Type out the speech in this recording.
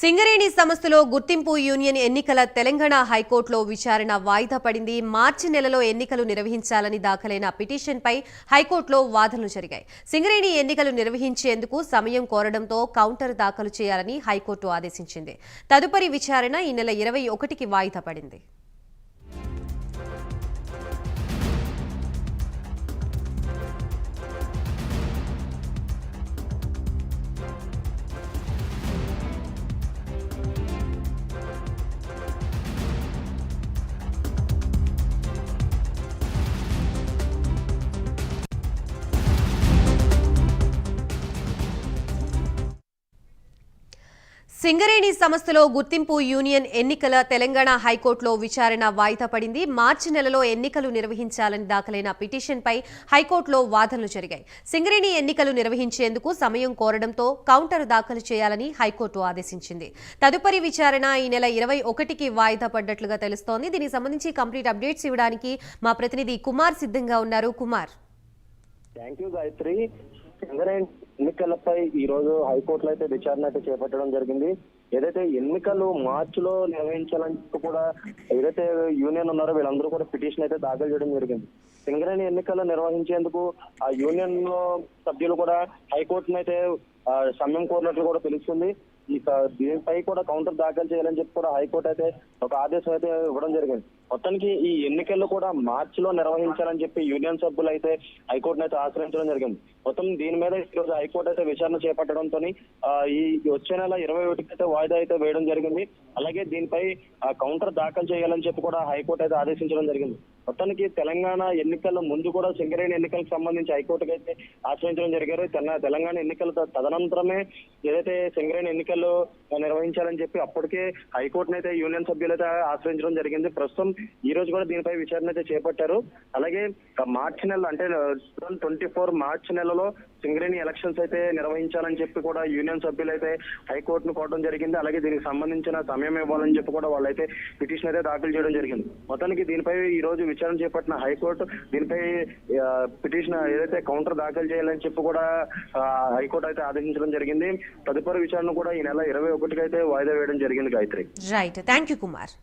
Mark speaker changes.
Speaker 1: సింగరేణి సంస్థలో గుర్తింపు యూనియన్ ఎన్నికల తెలంగాణ హైకోర్టులో విచారణ వాయిదా పడింది. మార్చి నెలలో ఎన్నికలు నిర్వహించాలని దాఖలైన పిటిషన్పై హైకోర్టులో వాదనలు జరిగాయి. సింగరేణి ఎన్నికలు నిర్వహించేందుకు సమయం కోరడంతో కౌంటర్ దాఖలు చేయాలని హైకోర్టు ఆదేశించింది. తదుపరి విచారణ ఈ నెల ఇరవై ఒకటికి వాయిదా పడింది. సింగరేణి సంస్థలో గుర్తింపు యూనియన్ ఎన్నికల తెలంగాణ హైకోర్టులో విచారణ వాయిదా పడింది. మార్చి నెలలో ఎన్నికలు నిర్వహించాలని దాఖలైన పిటిషన్పై హైకోర్టులో వాదనలు జరిగాయి. సింగరేణి ఎన్నికలు నిర్వహించేందుకు సమయం కోరడంతో కౌంటర్ దాఖలు చేయాలని హైకోర్టు ఆదేశించింది. తదుపరి విచారణ ఈ నెల ఇరవై ఒకటికి వాయిదా పడ్డట్లుగా తెలుస్తోంది. దీనికి సంబంధించి కంప్లీట్ అప్డేట్స్ ఇవ్వడానికి మా ప్రతినిధి కుమార్ సిద్ధంగా ఉన్నారు. Kumar.
Speaker 2: Thank you Gayatri. Singareni ఎన్నికలపై ఈ రోజు హైకోర్టులో అయితే విచారణ అయితే చేపట్టడం జరిగింది. ఏదైతే ఎన్నికలు మార్చిలో నిర్వహించాలని కూడా ఏదైతే యూనియన్ ఉన్నారో వీళ్ళందరూ కూడా పిటిషన్ అయితే దాఖలు చేయడం జరిగింది. సింగరేణి ఎన్నికలు నిర్వహించేందుకు ఆ యూనియన్లో సభ్యులు కూడా హైకోర్టును అయితే సమయం కోరినట్లు కూడా తెలుస్తుంది. ఈ దీనిపై కూడా కౌంటర్ దాఖలు చేయాలని చెప్పి కూడా హైకోర్టు అయితే ఒక ఆదేశం అయితే ఇవ్వడం జరిగింది. మొత్తానికి ఈ ఎన్నికలు కూడా మార్చి లో నిర్వహించాలని చెప్పి యూనియన్ సభ్యులు అయితే హైకోర్టును అయితే ఆశ్రయించడం జరిగింది. మొత్తం దీని మీద ఈరోజు హైకోర్టు అయితే విచారణ చేపట్టడంతో ఈ వచ్చే నెల ఇరవై ఒకటికి అయితే వాయిదా అయితే వేయడం జరిగింది. అలాగే దీనిపై కౌంటర్ దాఖలు చేయాలని చెప్పి కూడా హైకోర్టు అయితే ఆదేశించడం జరిగింది. మొత్తానికి తెలంగాణ ఎన్నికల ముందు కూడా సింగరేణి ఎన్నికలకు సంబంధించి హైకోర్టుకు అయితే ఆశ్రయించడం జరిగారు. తెలంగాణ ఎన్నికల తదనంతరమే ఏదైతే సింగరేణి ఎన్నికలు నిర్వహించాలని చెప్పి అప్పటికే హైకోర్టును అయితే యూనియన్ సభ్యులైతే ఆశ్రయించడం జరిగింది. ప్రస్తుతం ఈ రోజు కూడా దీనిపై విచారణ అయితే చేపట్టారు. అలాగే మార్చి నెల అంటే ట్వంటీ ఫోర్ మార్చి నెలలో సింగరేణి ఎలక్షన్స్ అయితే నిర్వహించాలని చెప్పి కూడా యూనియన్ సభ్యులు అయితే హైకోర్టును కోరడం జరిగింది. అలాగే దీనికి సంబంధించిన సమయం ఇవ్వాలని చెప్పి కూడా వాళ్ళైతే పిటిషన్ అయితే దాఖలు చేయడం జరిగింది. మొత్తానికి దీనిపై ఈ రోజు విచారణ చేపట్టిన హైకోర్టు దీనిపై పిటిషన్ ఏదైతే కౌంటర్ దాఖలు చేయాలని చెప్పి కూడా హైకోర్టు అయితే ఆదేశించడం జరిగింది. తదుపరి విచారణ కూడా ఈ నెల ఇరవై ఒకటికి అయితే వాయిదా వేయడం జరిగింది Gayatri.
Speaker 1: Right thank you Kumar